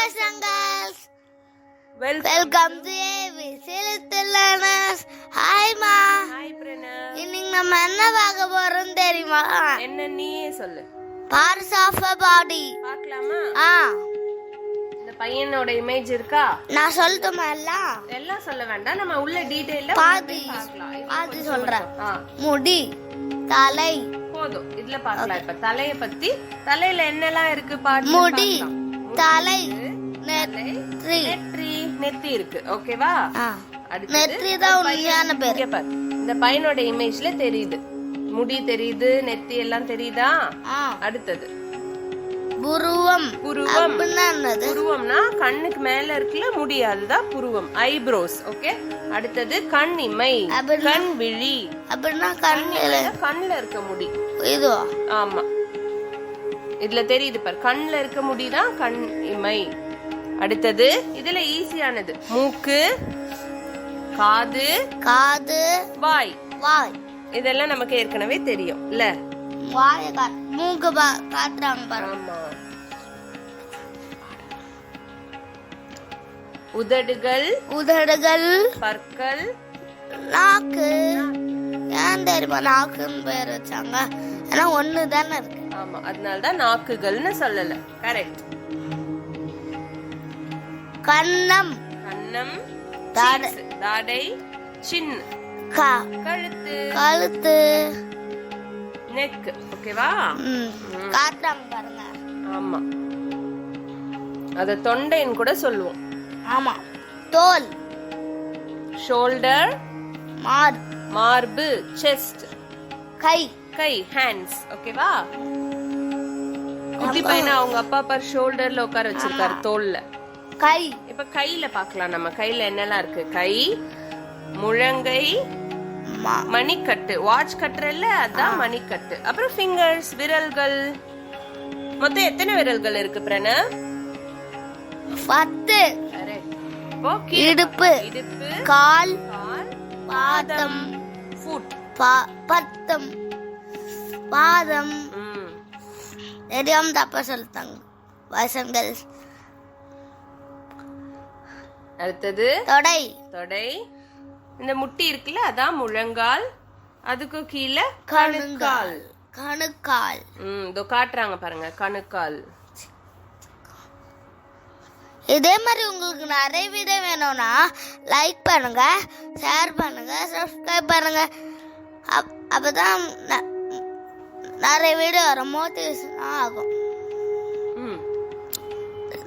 Girls welcome welcome to AV சிலித்தில்லனஸ் ஹாய்மா hi Pranav இன்னைக்கு நம்ம என்ன பார்க்க போறோம் தெரியுமா? என்ன நீயே சொல்லு. பார்ட்ஸ் ஆஃப் அ பாடி பார்க்கலாமா? ஆ. இந்த பையனோட இமேஜ் இருக்கா? நான் சொல்லட்டுமா எல்லாம்? எல்லாம் சொல்ல வேண்டாம். நம்ம உள்ள டீடைல்ல பாதி. பாதி சொல்றேன். முடி தலை. போதும். இதுல பார்க்கலாம் இப்ப. தலைய பத்தி. தலையில என்னெல்லாம் இருக்கு பாட்டு முடி தலை. நெற்றி நெற்றி நெத்தி இருக்கு. ஓகேவா நெற்றி தான் உண்மையான பேர். இந்த பையனோட இமேஜ்ல தெரியுது. முடி தெரியுது நெத்தி எல்லாம் தெரியுதா? அடுத்தது. புருவம். புருவம். புருவம்னா கண்ணுக்கு மேல இருக்குல்ல முடி அதுதான் புருவம். ஐப்ரோஸ் ஓகே அடுத்தது கண் இமை கண் விழி. அப்படின்னா கண்ணில் கண்ணுல இருக்க முடி. இதுவா? ஆமா. இதுல தெரியுது பாரு. கண்ணுல இருக்க முடிதான் கண் இமை. அடுத்தது இதுல ஈஸியானது மூக்கு காது காது வாய். வாய். இதெல்லாம் நமக்கு ஏற்கனவே தெரியும் இல்ல? வாய மூக்கு பாருங்க. ஆமா. உதடுகள் உதடுகள் பற்கள். நாக்கு. ஏன் தெரியுமா நாக்குன்னு பேர் வச்சாங்க? ஏன்னா ஒண்ணு தானே இருக்கு. ஆமா அதனாலதான் நாக்குகள்னு சொல்லல. கரெக்ட் கண்ணம். கன்னம் தாடை. சின் கா. கழுத்து. கழுத்து. நெக் ஓகேவா ம், காட்டுறாங்க பாருங்க. ஆமா. அத தொண்டைன்னு கூட சொல்லுவோம். ஆமா. தோல். ஷோல்டர் மார் மார்பு. செஸ்ட் கை. கை. ஹேண்ட்ஸ் ஓகேவா குட்டி பையனை அவங்க அப்பா பார் ஷோல்டர்ல உட்கார வச்சிருக்காரு தோல்ல. கை. இப்ப கையில பார்க்கலாம். நம்ம கையில என்னெல்லாம் இருக்கு? கை முழங்கை மணிக்கட்டு. வாட்ச் கட்டுறல்ல? அதான் மணிக்கட்டு. அப்புறம் ஃபிங்கர்ஸ் விரல்கள். மொத்தம் எத்தனை விரல்கள் இருக்கு பிரணவ் பத்து. இடுப்பு. இடுப்பு. கால். பாதம். ஃபுட் பத்தம். பாதம். தெரியாம தப்பா சொல்லிட்டாங்க. வசங்கள். அடுத்தது தொடை. தொடை. இந்த முட்டி இருக்குல்ல அதான் முழங்கால். அதுக்கு கீழே கணுங்கால் கணுக்கால். ம் இதோ காட்டுறாங்க பாருங்க கணுக்கால். இதே மாதிரி உங்களுக்கு நிறைய வீடியோ வேணும்னா லைக் பண்ணுங்க ஷேர் பண்ணுங்க சப்ஸ்கிரைப் பண்ணுங்க. அப் அப்பதான் ந- நிறைய வீடியோ வரும் மோட்டிவேஷன் ஆகும்.